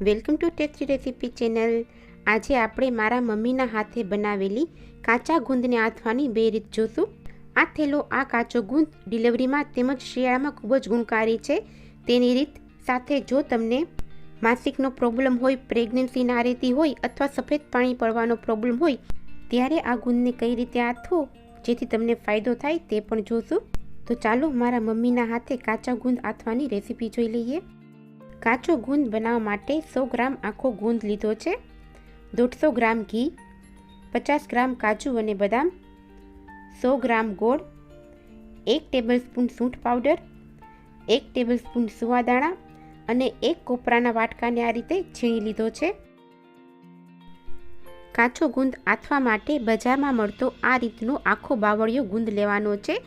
Welcome to tasty recipe channel. આજે આપણે મારા મમ્મીના હાથે બનાવેલી કાચા ગુંદને આથવાની બે રીત જોશું. આ થેલો, આ કાચો ગુંદ ડિલિવરીમાં તેમજ શિયાળામાં ખૂબ જ ગુણકારી છે. તેની રીત સાથે જો તમને માસિકનો પ્રોબ્લેમ હોય પ્રેગ્નન્સીના રહેતી હોય અથવા સફેદ પાણી પડવાનો પ્રોબ્લેમ હોય, ત્યારે આ ગુંદને કઈ રીતે આથવો જેથી તમને ફાયદો થાય તે પણ જોશું. તો ચાલો મારા મમ્મીના હાથે કાચા ગુંદ આથવાની રેસીપી જોઈ લઈએ. કાચો ગુંદ બનાવવા માટે સો ગ્રામ આખો ગુંદ લીધો છે. દોઢસો ગ્રામ ઘી, પચાસ ગ્રામ કાજુ અને બદામ, સો ગ્રામ ગોળ, એક ટેબલસ્પૂન સૂંઠ પાવડર, એક ટેબલસ્પૂન સુવાદાણા અને એક કોપરાના વાટકાને આ રીતે છીણી લીધો છે. કાચો ગુંદ આથવા માટે બજારમાં મળતો આ રીતનો આખો બાવળિયો ગુંદ લેવાનો છે.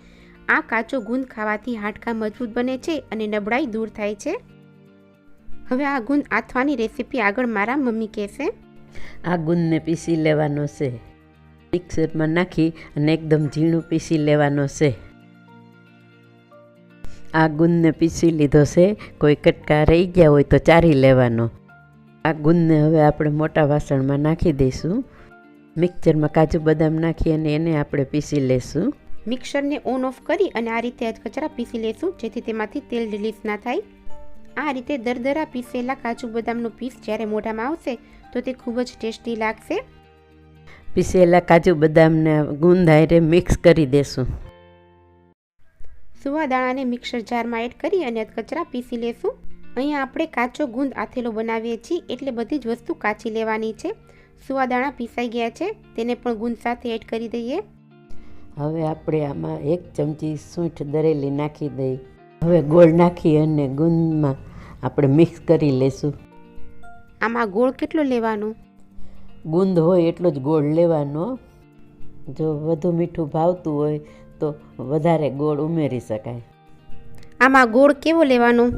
આ કાચો ગુંદ ખાવાથી હાડકાં મજબૂત બને છે અને નબળાઈ દૂર થાય છે. હવે આ ગુંદ આથવાની રેસીપી આગળ મારા મમ્મી કહેશે. આ ગુંદને પીસી લેવાનો છે. મિક્સરમાં નાખી અને એકદમ ઝીણું પીસી લેવાનો છે. આ ગુંદને પીસી લીધો છે. કોઈ કટકા રહી ગયા હોય તો ચારી લેવાનો. આ ગુંદને હવે આપણે મોટા વાસણમાં નાખી દઈશું. મિક્સરમાં કાજુ બદામ નાખી અને એને આપણે પીસી લેશું. મિક્સરને ઓન ઓફ કરી અને આ રીતે કચરા પીસી લેશું જેથી તેમાંથી તેલ રિલીઝ ના થાય. આ રીતે દરદરા પીસેલા કાજુ બદામનો પીસ જ્યારે મોઢામાં આવશે તો તે ખૂબ જ ટેસ્ટી લાગશે. પીસેલા કાજુ બદામને ગુંદ હારે મિક્સ કરી દેશું. સુવાદાણાને મિક્સર જારમાં એડ કરી અને કચરા પીસી લેશું. અહીંયા આપણે કાચો ગુંદ આથેલો બનાવીએ છીએ એટલે બધી જ વસ્તુ કાચી લેવાની છે. સુવાદાણા પીસાઈ ગયા છે તેને પણ ગુંદ સાથે એડ કરી દઈએ. હવે આપણે આમાં એક ચમચી સૂંઠ દરેલી નાખી દઈ હવે ગોળ નાખી અને ગુંદમાં આપણે મિક્સ કરી લેશું. આમાં ગોળ કેટલો લેવાનો? ગુંદ હોય એટલો જ ગોળ લેવાનો. જો વધુ મીઠું ભાવતું હોય તો વધારે ગોળ ઉમેરી શકાય. આમાં ગોળ કેવો લેવાનો?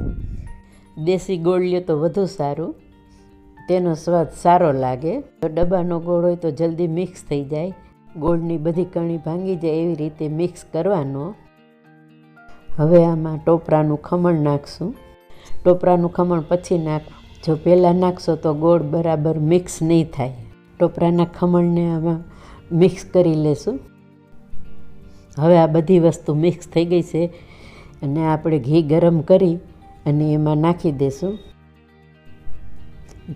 દેશી ગોળ લ્યો તો વધુ સારું. તેનો સ્વાદ સારો લાગે. જો ડબ્બાનો ગોળ હોય તો જલ્દી મિક્સ થઈ જાય. ગોળની બધી કણી ભાંગી જાય એવી રીતે મિક્સ કરવાનો. હવે આમાં ટોપરાનું ખમણ નાખશું. ટોપરાનું ખમણ પછી નાખો. જો પહેલાં નાખશો તો ગોળ બરાબર મિક્સ નહીં થાય. ટોપરાના ખમણને આમાં મિક્સ કરી લેશું. હવે આ બધી વસ્તુ મિક્સ થઈ ગઈ છે અને આપણે ઘી ગરમ કરી અને એમાં નાખી દેશું.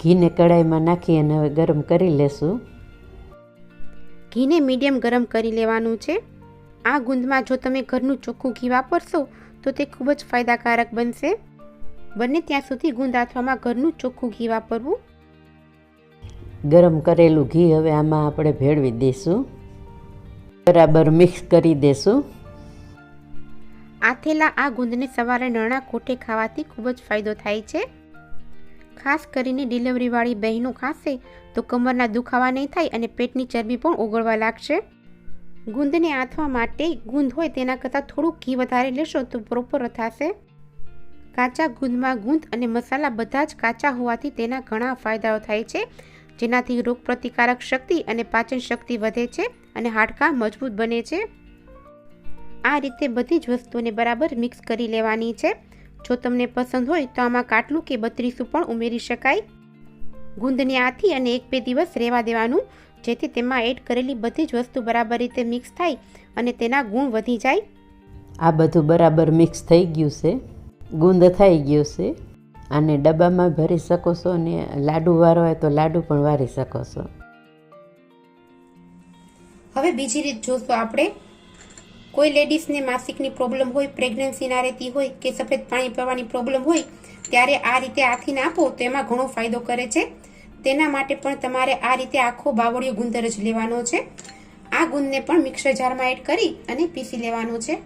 ઘીને કડાઈમાં નાખી અને હવે ગરમ કરી લેશું. ઘીને મીડિયમ ગરમ કરી લેવાનું છે. આ ગુંદમાં જો તમે ઘરનું ચોખ્ખું ઘી વાપરશો તો તે ખૂબ જ ફાયદાકારક બનશે. બને ત્યાં સુધી ગુંદ આથવામાં ઘરનું ચોખ્ખું ઘી વાપરવું. ગરમ કરેલું ઘી હવે આમાં આપણે ભેળવી દઈશું બરાબર મિક્સ કરી દઈશું આથેલા આ ગુંદને સવારે નાણાં કોઠે ખાવાથી ખૂબ જ ફાયદો થાય છે. ખાસ કરીને ડિલિવરીવાળી બહેનો ખાશે તો કમરના દુખાવા નહીં થાય અને પેટની ચરબી પણ ઓગળવા લાગશે. ગુંદને આથવા માટે ગુંદ હોય તેના કરતાં થોડુંક ઘી વધારે લેશો તો પ્રોપર થશે. કાચા ગુંદમાં ગુંદ અને મસાલા બધા જ કાચા હોવાથી તેના ઘણા ફાયદાઓ થાય છે. જેનાથી રોગપ્રતિકારક શક્તિ અને પાચન શક્તિ વધે છે અને હાડકાં મજબૂત બને છે. આ રીતે બધી જ વસ્તુઓને બરાબર મિક્સ કરી લેવાની છે. જો તમને પસંદ હોય તો આમાં કાટલું કે બત્રીસું પણ ઉમેરી શકાય. ગુંદને આથી અને એક બે દિવસ રહેવા દેવાનું, જેથી તેમાં એડ કરેલી બધી જ વસ્તુ બરાબર રીતે મિક્સ થાય અને તેના ગુણ વધી જાય. આ બધું બરાબર મિક્સ થઈ ગયું છે. ગુંદ થઈ ગયું છે. અને ડબ્બામાં ભરી શકો છો અને લાડુ વારો હોય તો લાડુ પણ વારી શકો છો. હવે બીજી રીત જોશું આપણે. કોઈ લેડીઝને માસિકની પ્રોબ્લેમ હોય પ્રેગ્નન્સી ના રહેતી હોય કે સફેદ પાણી પીવાની પ્રોબ્લેમ હોય, ત્યારે આ રીતે આથીને આપો તો એમાં ઘણો ફાયદો કરે છે. તેના માટે પણ તમારે આ રીતે આખો બાવળિયો ગુંદર જ લેવાનો છે. આ ગુંદને પણ મિક્સર જારમાં એડ કરી અને પીસી લેવાનો છે.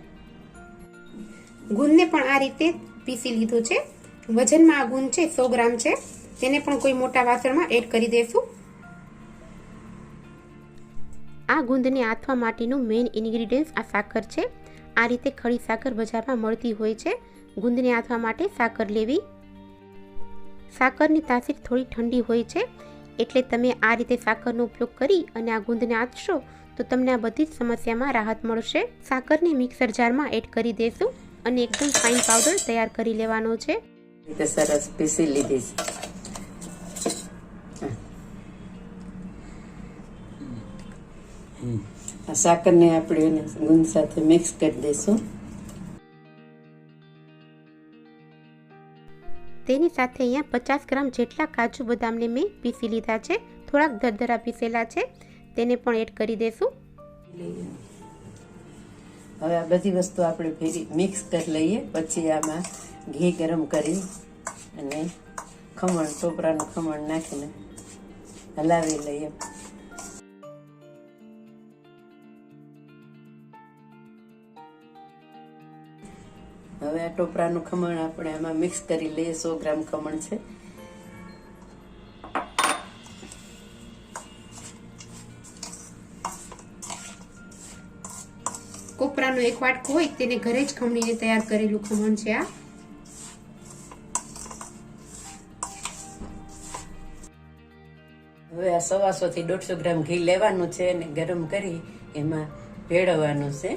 ગુંદને પણ આ રીતે પીસી લીધો છે. વજનમાં આ ગુંદ છે, સો ગ્રામ છે. તેને પણ કોઈ મોટા વાસણમાં એડ કરી દઈશું આ ગુંદને આથવા માટેનું મેઇન ઇન્ગ્રીડિયન્ટ્સ આ સાકર છે. આ રીતે ખડી સાકર બજારમાં મળતી હોય છે. ગુંદને આથવા માટે સાકર લેવી. સાકરની તાસીર થોડી ઠંડી હોય છે, એટલે તમે આ રીતે સાકરનો ઉપયોગ કરી અને આ ગુંદને આથશો, તો તમને આ બધી જ સમસ્યામાં રાહત મળશે. સાકરને મિક્સર જારમાં એડ કરી દેશું. અને એકદમ ફાઇન પાવડર તૈયાર કરી લેવાનો છે. સરસ પીસી લીધી છે. આ સાકરને આપણે એને ગુંદ સાથે મિક્સ કરી દઈશું. તેની સાથે અહીંયા પચાસ ગ્રામ જેટલા કાજુ બદામને મેં પીસી લીધા છે. થોડાક ધરધરા પીસેલા છે. તેને પણ એડ કરી દઈશું હવે આ બધી વસ્તુ આપણે ફેરી મિક્સ કરી લઈએ. પછી આમાં ઘી ગરમ કરી અને ખમણ, ટોપરાનું ખમણ નાખીને હલાવી લઈએ. હવે આ ટોપરાનું ખમણ આપણે આમાં મિક્સ કરી લઈએ. સો ગ્રામ ખમણ છે. કોપરાનો એક વાટકો હોય તેને ઘરે જ ખમણીને તૈયાર કરેલું ખમણ છે આ. હવે આ સવાસો થી દોઢસો ગ્રામ ઘી લેવાનું છે અને ગરમ કરી એમાં ભેળવવાનું છે.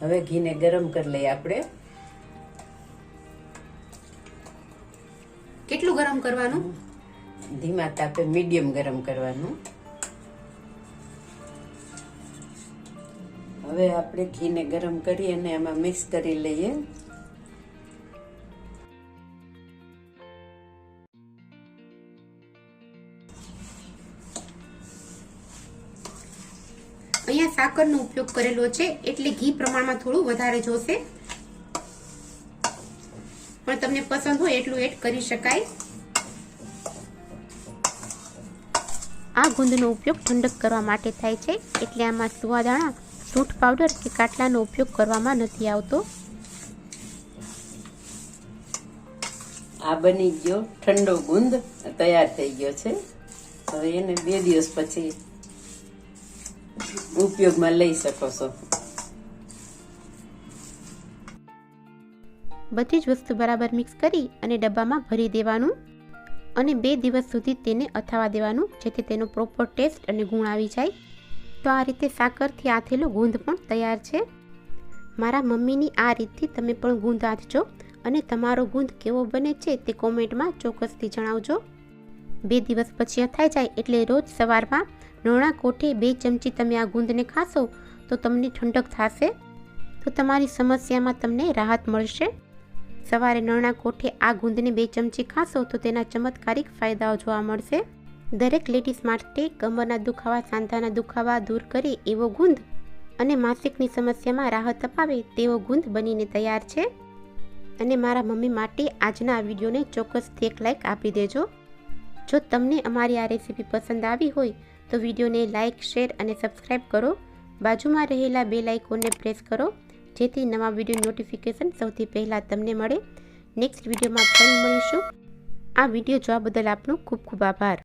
હવે ઘીને ગરમ કરી લઈએ આપણે. કેટલું ગરમ કરવાનું? ધીમા તાપે મીડિયમ ગરમ કરવાનું. હવે આપણે ઘીને ગરમ કરી અને એમાં મિક્સ કરી લઈએ. અહીંયા સાકરનો ઉપયોગ કરેલો છે, એટલે ઘી પ્રમાણમાં થોડું વધારે જોશે. પણ તમને પસંદ હોય એટલું એડ કરી શકાય. આ ગુંદનો ઉપયોગ ઠંડક કરવા માટે થાય છે એટલે આમાં સુવાદાણા સૂંઠ પાવડર કે કાટલાનો ઉપયોગ કરવામાં નથી આવતો. આ બની ગયો ઠંડો ગુંદ તૈયાર થઈ ગયો છે. હવે એને બે દિવસ પછી ઉપયોગમાં લઈ શકો છો. બધી જ વસ્તુ બરાબર મિક્સ કરી અને ડબ્બામાં ભરી દેવાનું. અને બે દિવસ સુધી તેને અથાવા દેવાનું, જેથી તેનો પ્રોપર ટેસ્ટ અને ગુણ આવી જાય. તો આ રીતે સાકરથી આથેલો ગુંદ પણ તૈયાર છે. મારા મમ્મીની આ રીતથી તમે પણ ગુંદ આથજો અને તમારો ગુંદ કેવો બને છે તે કોમેન્ટમાં ચોક્કસથી જણાવજો. બે દિવસ પછી અથાઈ જાય એટલે રોજ સવારમાં નોણા કોઠે બે ચમચી તમે આ ગુંદને ખાશો તો તમને ઠંડક થશે. તો તમારી સમસ્યામાં તમને રાહત મળશે. સવારે નરણા કોઠે આ ગુંદને બે ચમચી ખાશો તો તેના ચમત્કારિક ફાયદાઓ જોવા મળશે. દરેક લેડીઝ માટે કમરના દુખાવા, સાંધાના દુખાવા દૂર કરે એવો ગુંદ અને માસિકની સમસ્યામાં રાહત અપાવે તેવો ગુંદ બનીને તૈયાર છે. અને મારા મમ્મી માટે આજના આ વિડીયોને ચોક્કસથી એક લાઇક આપી દેજો. જો તમને અમારી આ રેસીપી પસંદ આવી હોય તો વિડીયોને લાઇક શેર અને સબસ્ક્રાઈબ કરો. બાજુમાં રહેલા બે લાઇકોને પ્રેસ કરો. જેથી નવા વીડિયો નોટિફિકેશન સૌથી પહેલાં તમને મળે. નેક્સ્ટ વિડીયોમાં ફરી મળીશું. આ વીડિયો જોવા બદલ આપનો ખૂબ ખૂબ આભાર.